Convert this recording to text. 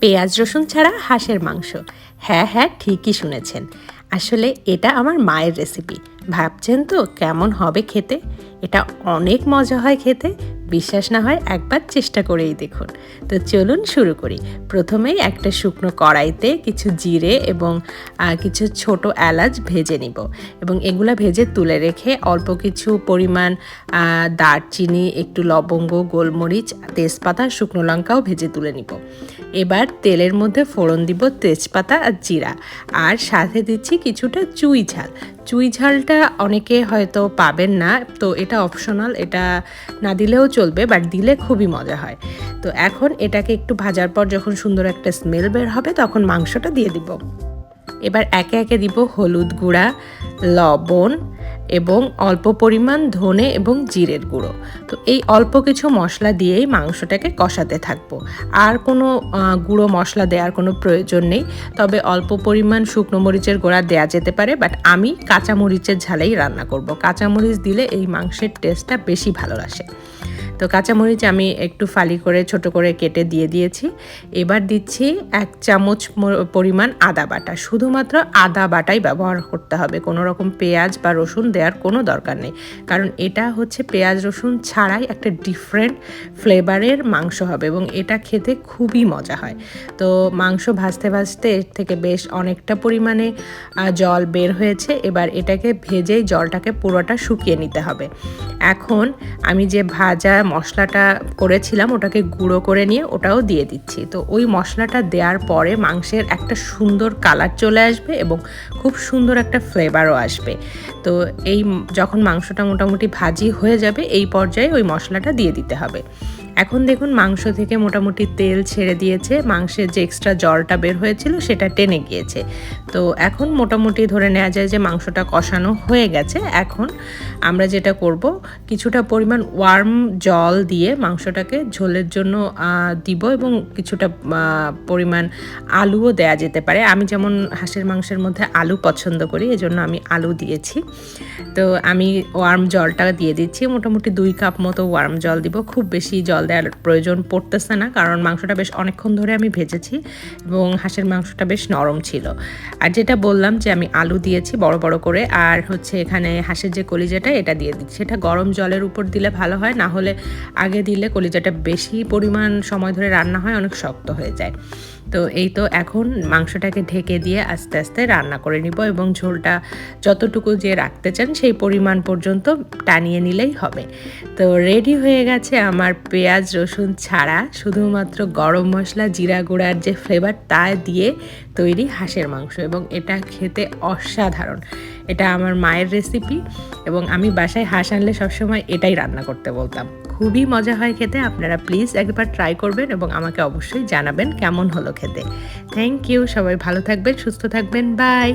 পেঁয়াজ রসুন ছাড়া হাঁসের মাংস। হ্যাঁ হ্যাঁ ঠিকই শুনেছেন। আসলে এটা আমার মায়ের রেসিপি ভাবছেন তো কেমন হবে খেতে? এটা অনেক মজা হয় খেতে। বিশ্বাস না হয় একবার চেষ্টা করেই দেখুন। তো চলুন শুরু করি। প্রথমেই একটা শুকনো কড়াইতে কিছু জিরে এবং কিছু ছোট এলাচ ভেজে নিব এবং এগুলো ভেজে তুলে রেখে অল্প কিছু পরিমাণ দারচিনি, একটু লবঙ্গ, গোলমরিচ, তেজপাতা, শুকনো লঙ্কাও ভেজে তুলে নিব। এবার তেলের মধ্যে ফোড়ন দিব তেজপাতা আর জিরা। আর সাথে দিচ্ছি কিছুটা চুই ঝাল। চুই ঝালটা অনেকে হয়তো পাবেন না, তো এটা অপশনাল এটা না দিলেও চলবে বাট দিলে খুবই মজা হয়। তো এখন এটাকে একটু ভাজার পর যখন সুন্দর একটা স্মেল বের হবে, তখন মাংসটা দিয়ে দিব। এবার একে একে দিব হলুদ গুঁড়া, লবণ এবং অল্প পরিমাণ ধনে এবং জিরের গুঁড়ো। তো এই অল্প কিছু মশলা দিয়েই মাংসটাকে কষাতে থাকব। আর কোনো গুঁড়ো মশলা দেওয়ার কোনো প্রয়োজন নেই। তবে অল্প পরিমাণ শুকনো মরিচের গোড়া দেওয়া যেতে পারে, বাট আমি কাঁচা মরিচের ঝালেই রান্না করব। কাঁচা মরিচ দিলে এই মাংসের টেস্টটা বেশি ভালো আসে। তো কাঁচামরিচ আমি একটু ফালি করে, ছোট করে কেটে দিয়ে দিয়েছি। এবার দিচ্ছি এক চামচ পরিমাণ আদা বাটা। শুধুমাত্র আদা বাটাই ব্যবহার করতে হবে। কোনো রকম পেঁয়াজ বা রসুন দেওয়ার কোনো দরকার নেই। কারণ এটা হচ্ছে পেঁয়াজ রসুন ছাড়াই একটা ডিফারেন্ট ফ্লেভারের মাংস হবে এবং এটা খেতে খুবই মজা হয়। তো মাংস ভাজতে ভাজতে এর থেকে বেশ অনেকটা পরিমাণে জল বের হয়েছে। এবার এটাকে ভেজেই জলটাকে পুরোটা শুকিয়ে নিতে হবে। এখন আমি যে ভাজা মশলাটা করেছিলাম, ওটাকে গুঁড়ো করে নিয়ে ওটাও দিয়ে দিচ্ছি। তো ওই মশলাটা দেওয়ার পরে মাংসের একটা সুন্দর কালার চলে আসবে এবং খুব সুন্দর একটা ফ্লেভারও আসবে। তো এই যখন মাংসটা মোটামুটি ভাজি হয়ে যাবে, এই পর্যায়ে ওই মশলাটা দিয়ে দিতে হবে। এখন দেখুন মাংস থেকে মোটামুটি তেল ছেড়ে দিয়েছে, মাংসের যে এক্সট্রা জলটা বের হয়েছিল সেটা টেনে গিয়েছে। তো এখন মোটামুটি ধরে নেওয়া যায় যে মাংসটা কষানো হয়ে গেছে। এখন আমরা যেটা করব, কিছুটা পরিমাণ ওয়ার্ম জল দিয়ে মাংসটাকে ঝোলের জন্য দিব এবং কিছুটা পরিমাণ আলুও দেয়া যেতে পারে। আমি যেমন হাঁসের মাংসের মধ্যে আলু পছন্দ করি, এজন্য আমি আলু দিয়েছি। তো আমি ওয়ার্ম জলটা দিয়ে দিচ্ছি। মোটামুটি দুই কাপ মতো ওয়ার্ম জল দিব। খুব বেশি জল দেওয়ার প্রয়োজন পড়তেছে না, কারণ মাংসটা বেশ অনেকক্ষণ ধরে আমি ভেজেছি এবং হাঁসের মাংসটা বেশ নরম ছিল। আর যেটা বললাম যে আমি আলু দিয়েছি বড় বড় করে, আর হচ্ছে এখানে হাঁসের যে কলিজাটা, এটা দিয়ে দিচ্ছি। এটা গরম জলের উপর দিলে ভালো হয়, না হলে আগে দিলে কলিজাটা বেশি পরিমাণ সময় ধরে রান্না হয়, অনেক শক্ত হয়ে যায়। তো এই তো এখন মাংসটাকে ঢেকে দিয়ে আস্তে আস্তে রান্না করে নিব এবং ঝোলটা যতটুকু যে রাখতে চান সেই পরিমাণ পর্যন্ত টানিয়ে নিলেই হবে। তো রেডি হয়ে গেছে আমার পেঁয়াজ, রসুন ছাড়া। শুধুমাত্র গরম মশলা, জিরা গুঁড়ার যে ফ্লেভার তা দিয়ে তৈরি হাঁসের মাংস এবং এটা খেতে অসাধারণ। এটা আমার মায়ের রেসিপি এবং আমি বাসায় হাঁস আনলে সবসময় এটাই রান্না করতে বলতাম। খুবই মজা হয় খেতে। আপনারা প্লিজ একবার ট্রাই করবেন এবং আমাকে অবশ্যই জানাবেন কেমন হলো খেতে। থ্যাংক ইউ সবাই ভালো থাকবেন, সুস্থ থাকবেন বাই